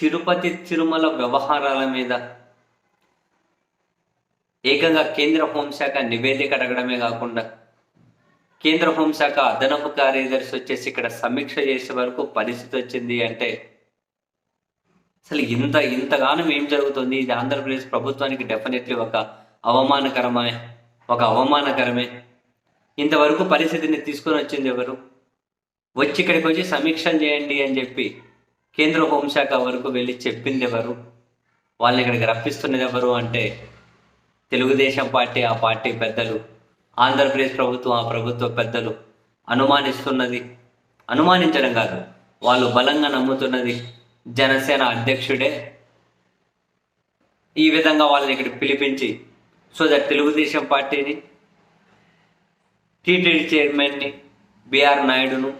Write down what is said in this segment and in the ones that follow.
తిరుపతి తిరుమల వ్యవహారాల మీద ఏకంగా కేంద్ర హోంశాఖ నివేదిక అడగడమే కాకుండా కేంద్ర హోంశాఖ అదనపు కార్యదర్శి వచ్చేసి ఇక్కడ సమీక్ష చేసే వరకు పరిస్థితి వచ్చింది అంటే అసలు ఇంత ఇంతగానం ఏం జరుగుతుంది? ఇది ఆంధ్రప్రదేశ్ ప్రభుత్వానికి డెఫినెట్లీ ఒక అవమానకరమే ఒక అవమానకరమే. ఇంతవరకు పరిస్థితిని తీసుకొని వచ్చింది ఎవరు? వచ్చి ఇక్కడికి వచ్చి సమీక్ష చేయండి అని చెప్పి కేంద్ర హోంశాఖ వరకు వెళ్ళి చెప్పింది ఎవరు వాళ్ళని ఇక్కడికి రప్పిస్తున్నది ఎవరు అంటే తెలుగుదేశం పార్టీ ఆ పార్టీ పెద్దలు ఆంధ్రప్రదేశ్ ప్రభుత్వం ఆ ప్రభుత్వ పెద్దలు అనుమానిస్తున్నది. అనుమానించడం కాదు వాళ్ళు బలంగా నమ్ముతున్నది జనసేన అధ్యక్షుడే. ఈ విధంగా వాళ్ళని ఇక్కడ పిలిపించి సో దట్ తెలుగుదేశం పార్టీని టీటీడీ చైర్మన్ని బిఆర్ నాయుడును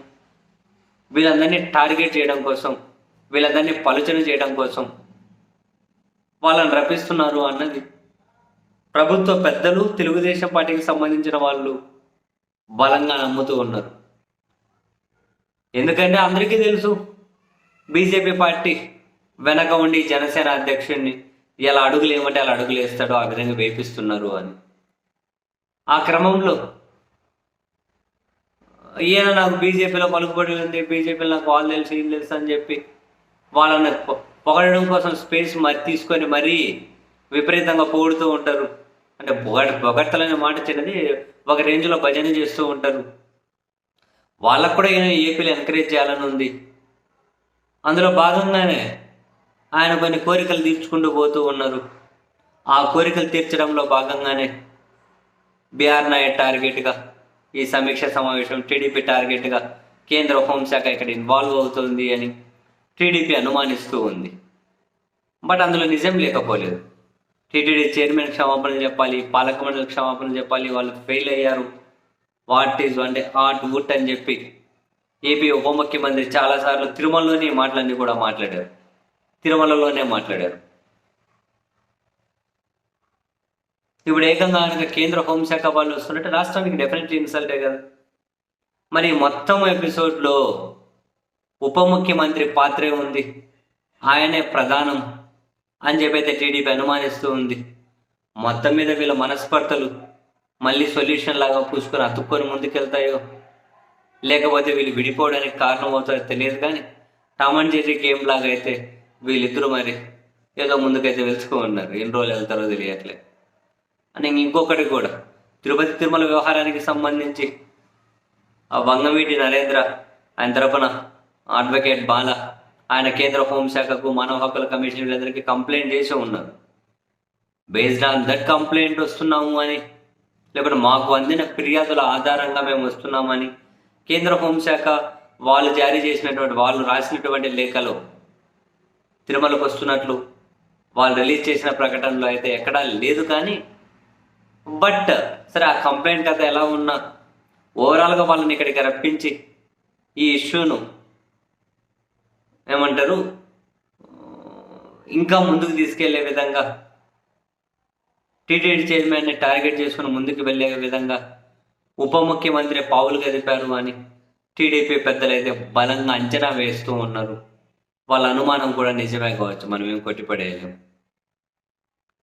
వీళ్ళందరినీ టార్గెట్ చేయడం కోసం వీళ్ళందరినీ పలుచన చేయడం కోసం వాళ్ళని రప్పిస్తున్నారు అన్నది. ప్రభుత్వ పెద్దలు తెలుగుదేశం పార్టీకి సంబంధించిన వాళ్ళు బలంగా నమ్ముతూ ఉన్నారు. ఎందుకంటే అందరికీ తెలుసు బీజేపీ పార్టీ వెనక ఉండి జనసేన అధ్యక్షుడిని ఎలా అడుగులు ఏమంటే అలా అడుగులు వేస్తాడో ఆ విధంగా వేపిస్తున్నారు అని. ఆ క్రమంలో ఈయన నాకు బీజేపీలో పలుకుబడి ఉంది బీజేపీలో నాకు వాళ్ళు తెలుసు వీళ్ళు తెలుసు అని చెప్పి వాళ్ళని పొగడడం కోసం స్పేస్ మరి తీసుకొని మరీ విపరీతంగా పొగుడుతూ ఉంటారు. అంటే పొగ పొగడ్తలనే మాట చిన్నది ఒక రేంజ్లో భజన చేస్తూ ఉంటారు. వాళ్ళకు కూడా ఈయన ఏపీలు ఎంకరేజ్ చేయాలని ఉంది. అందులో భాగంగానే ఆయన కొన్ని కోరికలు తీర్చుకుంటూ పోతూ ఉన్నారు. ఆ కోరికలు తీర్చడంలో భాగంగానే బీఆర్ నాయుడు టార్గెట్గా ఈ సమీక్ష సమావేశం టీడీపీ టార్గెట్గా కేంద్ర హోంశాఖ ఇక్కడ ఇన్వాల్వ్ అవుతుంది అని టీడీపీ అనుమానిస్తూ ఉంది. బట్ అందులో నిజం లేకపోలేదు. టీటీడీ చైర్మన్ క్షమాపణ చెప్పాలి పాలక మండలి క్షమాపణ చెప్పాలి వాళ్ళు ఫెయిల్ అయ్యారు. వాట్ ఈజ్ అంటే ఆర్ట్ వుట్ అని చెప్పి ఏపీ ఉప ముఖ్యమంత్రి చాలాసార్లు తిరుమలలోనే మాటలన్నీ కూడా మాట్లాడారు. తిరుమలలోనే మాట్లాడారు. ఇప్పుడు ఏకంగా కనుక కేంద్ర హోంశాఖ వాళ్ళు వస్తున్నట్టు రాష్ట్రానికి డెఫినెట్లీ ఇన్సల్టే కదా. మరి మొత్తం ఎపిసోడ్లో ఉప ముఖ్యమంత్రి పాత్రే ఉంది. ఆయనే ప్రధానం అని చెప్పైతే టీడీపీ అనుమానిస్తూ ఉంది. మొత్తం మీద వీళ్ళ మనస్పర్ధలు మళ్ళీ సొల్యూషన్ లాగా పూసుకొని అతుక్కొని ముందుకెళ్తాయో లేకపోతే వీళ్ళు విడిపోవడానికి కారణం అవుతారో తెలియదు కానీ టామ్ అండ్ జెర్రీ గేమ్ లాగా అయితే వీళ్ళిద్దరూ మరి ఏదో ముందుకైతే వెలుచుకో ఉన్నారు. ఎన్ని రోజులు వెళ్తారో తెలియట్లే. అని ఇంకొకటి కూడా తిరుపతి తిరుమల వ్యవహారానికి సంబంధించి ఆ వంగవీటి నరేంద్ర ఆయన తరపున అడ్వకేట్ బాల ఆయన కేంద్ర హోంశాఖకు మానవ హక్కుల కమిషన్ వీళ్ళందరికీ కంప్లైంట్ చేసి ఉన్నారు. బేస్డ్ ఆన్ దట్ కంప్లైంట్ వస్తున్నాము అని లేకపోతే మాకు అందిన ఫిర్యాదుల ఆధారంగా మేము వస్తున్నామని కేంద్ర హోంశాఖ వాళ్ళు జారీ చేసినటువంటి వాళ్ళు రాసినటువంటి లేఖలో తిరుమలకు వస్తున్నట్లు వాళ్ళు రిలీజ్ చేసిన ప్రకటనలో అయితే ఎక్కడా లేదు కానీ బట్ సరే ఆ కంప్లైంట్ కథ ఎలా ఉన్నా ఓవరాల్గా వాళ్ళని ఇక్కడికి రప్పించి ఈ ఇష్యూను ఏమంటారు? ఇంకా ముందుకు తీసుకెళ్ళే విధంగా టీటీడీ చైర్మన్ని టార్గెట్ చేసుకుని ముందుకు వెళ్ళే విధంగా ఉప ముఖ్యమంత్రి పావులు గదిపారు అని టీడీపీ పెద్దలైతే బలంగా అంచనా వేస్తూ ఉన్నారు. వాళ్ళ అనుమానం కూడా నిజమే కావచ్చు మనం ఏం కొట్టిపడేయలేము